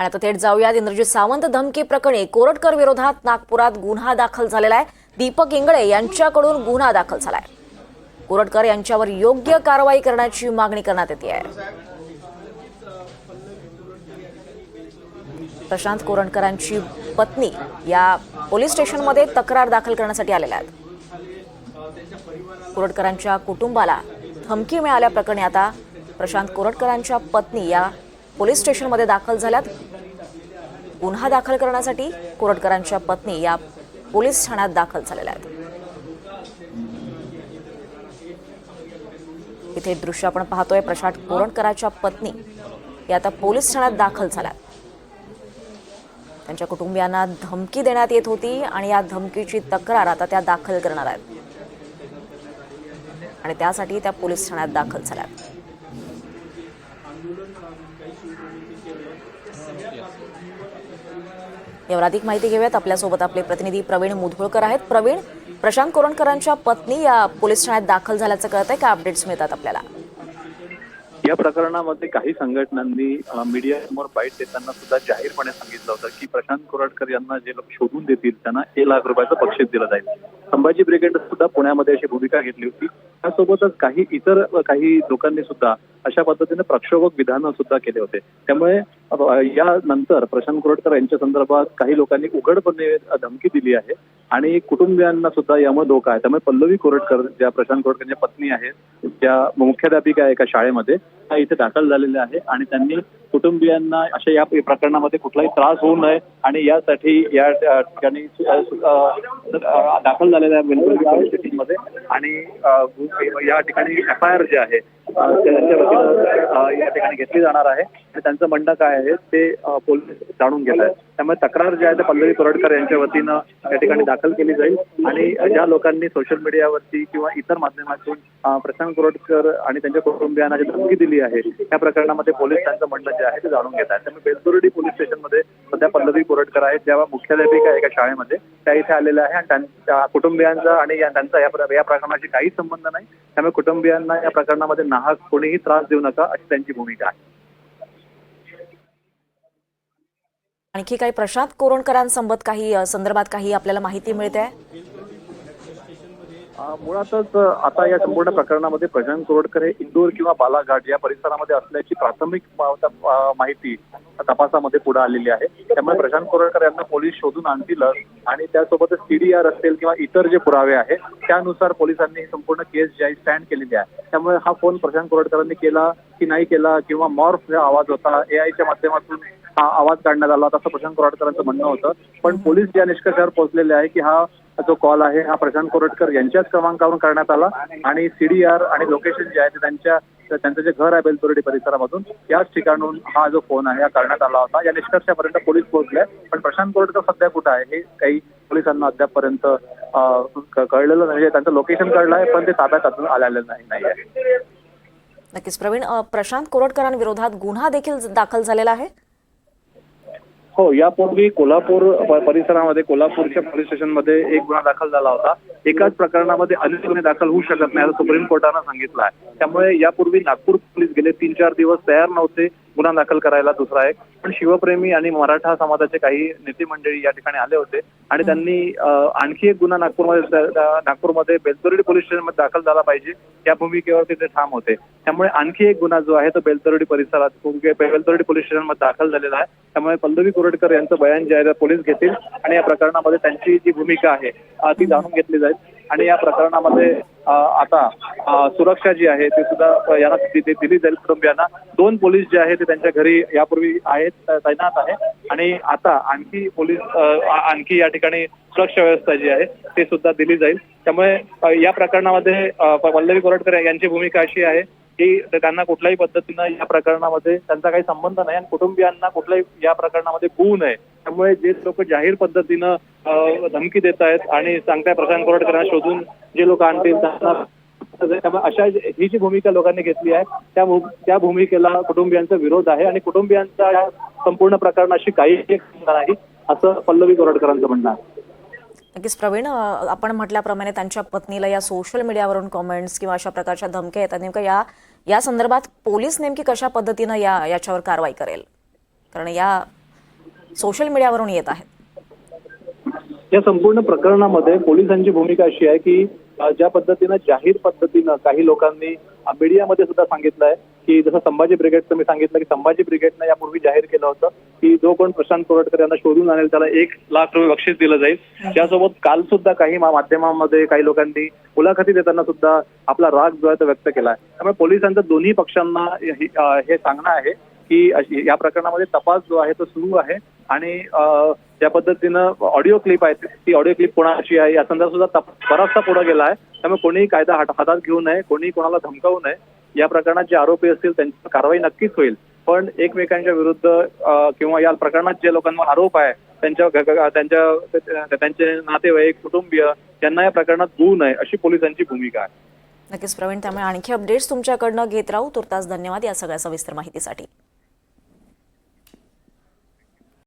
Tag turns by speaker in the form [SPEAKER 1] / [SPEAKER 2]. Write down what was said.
[SPEAKER 1] आणि आता थेट जाऊयात. इंद्रजित सावंत धमकी प्रकरणी कोरटकर विरोधात नागपुरात गुन्हा दाखल झालेला आहे. दीपक इंगळे यांच्याकडून गुन्हा दाखल झालाय. कोरटकर यांच्यावर योग्य कारवाई करण्याची मागणी करण्यात येते आहे. प्रशांत कोरणकरांची पत्नी या पोलीस स्टेशनमध्ये तक्रार दाखल करण्यासाठी आलेल्या आहेत. कोरटकरांच्या कुटुंबाला धमकी मिळाल्याप्रकरणी आता प्रशांत कोरटकरांच्या पत्नी या पोलीस स्टेशनमध्ये दाखल झाल्यात. गुन्हा दाखल करण्यासाठी कोरटकरांच्या पत्नी या पोलीस ठाण्यात दाखल झालेल्या आहेत. इथे दृश्य आपण पाहतोय प्रशांत कोरटकरांच्या पत्नी या आता पोलीस ठाण्यात दाखल झाल्या. त्यांच्या कुटुंबियांना धमकी देण्यात येत होती आणि या धमकीची तक्रार आता त्या दाखल करणार आहेत. आणि त्यासाठी त्या पोलीस ठाण्यात दाखल झाल्यात यावर अधिक माहिती घेऊयात. आपल्यासोबत आपले प्रतिनिधी प्रवीण मुधोळकर आहेत. प्रवीण प्रशांत कोरणकरांच्या पत्नी या पोलीस ठाण्यात दाखल झाल्याचं कळत आहे का अपडेट्स मिळतात आपल्याला?
[SPEAKER 2] या प्रकरणामध्ये काही संघटनांनी मीडिया मीडियासमोर बाईट देताना सुद्धा जाहीरपणे सांगितलं होतं की प्रशांत कोराडकर यांना जे लोक शोधून देतील त्यांना एक लाख रुपयाचं बक्षीस दिलं जाईल. संभाजी ब्रिगेड सुद्धा पुण्यामध्ये अशी भूमिका घेतली होती. त्यासोबतच काही इतर काही लोकांनी सुद्धा अशा पद्धतीने प्रक्षोभक विधानं सुद्धा केले होते. त्यामुळे या यानंतर प्रशांत कुरटकर यांच्या संदर्भात काही लोकांनी उघडपणे धमकी दिली आहे आणि कुटुंबियांना सुद्धा यामुळे धोका आहे. त्यामुळे पल्लवी कोरटकर ज्या प्रशांत कोरटकरच्या पत्नी आहेत ज्या मुख्याध्यापिका आहे एका शाळेमध्ये त्या इथे दाखल झालेल्या आहे आणि त्यांनी कुटुंबियांना अशा या प्रकरणामध्ये कुठलाही त्रास होऊ नये आणि यासाठी या ठिकाणी दाखल झालेल्या आहे वेलवर्गी आणि या ठिकाणी एफ आय आर जे आहे त्यांच्या वतीनं या ठिकाणी घेतली जाणार आहे. आणि त्यांचं म्हणणं काय आहे ते पोलीस जाणून घेत आहेत. त्यामुळे तक्रार जी आहे ते पल्लवी कोरडकर यांच्या वतीनं या ठिकाणी दाखल केली जाईल. आणि ज्या लोकांनी सोशल मीडियावरती किंवा इतर माध्यमातून प्रशांत कोरटकर आणि त्यांच्या कुटुंबियांना जी धमकी दिली आहे त्या प्रकरणामध्ये पोलीस त्यांचं म्हणणं जे आहे ते जाणून घेत आहेत. त्यामुळे बेलदुर्डी पोलीस स्टेशनमध्ये सध्या पल्लवी कोरटकर आहेत. ज्या मुख्याध्यापिका एका शाळेमध्ये त्या इथे आलेल्या आहे आणि त्यांच्या कुटुंबियांचा आणि त्यांचा या प्रकरणाशी काही संबंध नाही. त्यामुळे कुटुंबियांना या प्रकरणामध्ये नाहक कोणीही त्रास देऊ नका अशी त्यांची भूमिका आहे.
[SPEAKER 1] आणखी काही प्रशांत कोरणकरांसंबत काही संदर्भात काही आपल्याला माहिती मिळते? आहे
[SPEAKER 2] मुळातच आता या संपूर्ण प्रकरणामध्ये प्रशांत कोरडकर हे इंदोर किंवा बालाघाट या परिसरामध्ये असल्याची प्राथमिक माहिती तपासामध्ये पुढे आलेली आहे. त्यामुळे प्रशांत कोरडकर यांना पोलीस शोधून आणतील आणि त्यासोबतच सीडीआर असेल किंवा इतर जे पुरावे आहेत त्यानुसार पोलिसांनी ही संपूर्ण केस जी आहे स्टँड केलेली आहे. त्यामुळे हा फोन प्रशांत कोरडकरांनी केला की नाही केला किंवा मॉर्फ हा आवाज होता एआयच्या माध्यमातून हा आवाज काढण्यात आला तसं प्रशांत कोरडकरांचं म्हणणं होतं. पण पोलीस या निष्कर्षावर पोहोचलेले आहे की हा जो कॉल आहे हा प्रशांत कोरटकर यांच्याच क्रमांकावरून करण्यात आला. आणि सीडीआर आणि लोकेशन जे आहे ते त्यांच्या त्यांचं जे घर आहे बेलतुर्डी परिसरामधून याच ठिकाणून हा जो फोन आहे हा करण्यात आला होता. या निष्कर्षापर्यंत पोलीस पोहोचले. पण प्रशांत कोरटकर सध्या कुठं आहे हे काही पोलिसांना अद्यापपर्यंत कळलेलं नाही. म्हणजे त्यांचं लोकेशन कळलं आहे पण ते ताब्यात अजून आलेलं नाही नाही आहे.
[SPEAKER 1] नक्कीच प्रवीण प्रशांत कोरटकरांविरोधात गुन्हा देखील दाखल झालेला आहे?
[SPEAKER 2] हो यापूर्वी कोल्हापूर परिसरामध्ये कोल्हापूरच्या पोलीस स्टेशनमध्ये एक गुन्हा दाखल झाला होता. एकाच प्रकरणामध्ये अनेक गुन्हे दाखल होऊ शकत नाही असं सुप्रीम कोर्टानं सांगितलं आहे. त्यामुळे यापूर्वी नागपूर पोलीस गेले तीन चार दिवस तयार नव्हते. गुन्हा दाखल करायला दुसरा एक. पण शिवप्रेमी आणि मराठा समाजाचे काही नेते मंडळी या ठिकाणी आले होते. आणि त्यांनी आणखी एक गुन्हा नागपूरमध्ये नागपूरमध्ये बेलतुर्डी पोलीस स्टेशनमध्ये दाखल झाला पाहिजे. या भूमिकेवर ते ठाम होते. त्यामुळे आणखी एक गुन्हा जो आहे तो बेलतुर्डी परिसरात बेलतुर्डी पोलीस स्टेशनमध्ये दाखल झालेला आहे. त्यामुळे पल्लवी कोरटकर यांचं बयान जे आहे पोलीस घेतील. आणि या प्रकरणामध्ये त्यांची जी भूमिका आहे ती जाणून घेतली जाईल. आणि या प्रकरणामध्ये आता सुरक्षा जी आहे ती सुद्धा यांना तिथे दिली जाईल कुटुंबियांना. दोन पोलीस जे आहे ते त्यांच्या घरी यापूर्वी आहेत तैनात आहे. आणि आता आणखी पोलीस आणखी या ठिकाणी सुरक्षा व्यवस्था जी आहे ते सुद्धा दिली जाईल. त्यामुळे या प्रकरणामध्ये वल्लवी पल्लवी कोरटकर यांची भूमिका अशी आहे की त्यांना कुठल्याही पद्धतीनं या प्रकरणामध्ये त्यांचा काही संबंध नाही आणि कुटुंबियांना कुठल्याही या प्रकरणामध्ये होऊ नये त्यामुळे जे लोक जाहीर पद्धतीनं धमकी देत आहेत आणि सांगताय प्रशांत कोरडकरांना शोधून जे लोक आणतील त्यांना त्यामुळे अशा ही जी भूमिका लोकांनी घेतली आहे त्या त्या भूमिकेला कुटुंबियांचा विरोध आहे आणि कुटुंबियांचा या संपूर्ण प्रकरणाशी काही नाही असं पल्लवी कोरडकरांचं म्हणणं आहे.
[SPEAKER 1] नक्कीच प्रवीण आपण म्हटल्याप्रमाणे त्यांच्या पत्नीला या सोशल मीडियावरून कॉमेंट्स किंवा अशा प्रकारच्या धमक्या येतात नेमकं या या संदर्भात पोलीस नेमकी कशा पद्धतीनं या याच्यावर कारवाई करेल? कारण या सोशल मीडियावरून येत आहेत.
[SPEAKER 2] या संपूर्ण प्रकरणामध्ये पोलिसांची भूमिका अशी आहे की ज्या पद्धतीनं जाहीर पद्धतीनं काही लोकांनी मीडियामध्ये सुद्धा सांगितलं आहे की जसं संभाजी ब्रिगेडचं मी सांगितलं की संभाजी ब्रिगेडनं यापूर्वी जाहीर केलं होतं की जो कोण प्रशांत कोरटकर यांना शोधून आणेल त्याला एक लाख रुपये बक्षीस दिलं जाईल. त्यासोबत काल सुद्धा काही माध्यमांमध्ये काही लोकांनी मुलाखती देताना सुद्धा आपला राग जो आहे तो व्यक्त केला आहे त्यामुळे पोलिसांचं दोन्ही पक्षांना हे सांगणं आहे की या प्रकरणामध्ये तपास जो आहे तो सुरू आहे. आणि ज्या पद्धतीनं ऑडिओ क्लिप आहे ती ऑडिओ क्लिप कोणाची आहे या संदर्भात सुद्धा बराचसा पुढे गेला आहे. त्यामुळे कोणीही कायदा हातात घेऊ नये कोणी कोणाला धमकावू नये. या प्रकरणात जे आरोपी असतील त्यांची कारवाई नक्कीच होईल. पण एकमेकांच्या विरुद्ध किंवा या प्रकरणात जे लोकांवर आरोप आहे त्यांच्या त्यांच्या त्यांचे नातेवाईक कुटुंबीय यांना या प्रकरणात गुऊ नये अशी पोलिसांची भूमिका आहे.
[SPEAKER 1] नक्कीच प्रवीण त्यामुळे आणखी अपडेट्स तुमच्याकडनं घेत राहू. तुर्तास धन्यवाद या सगळ्या सविस्तर माहितीसाठी.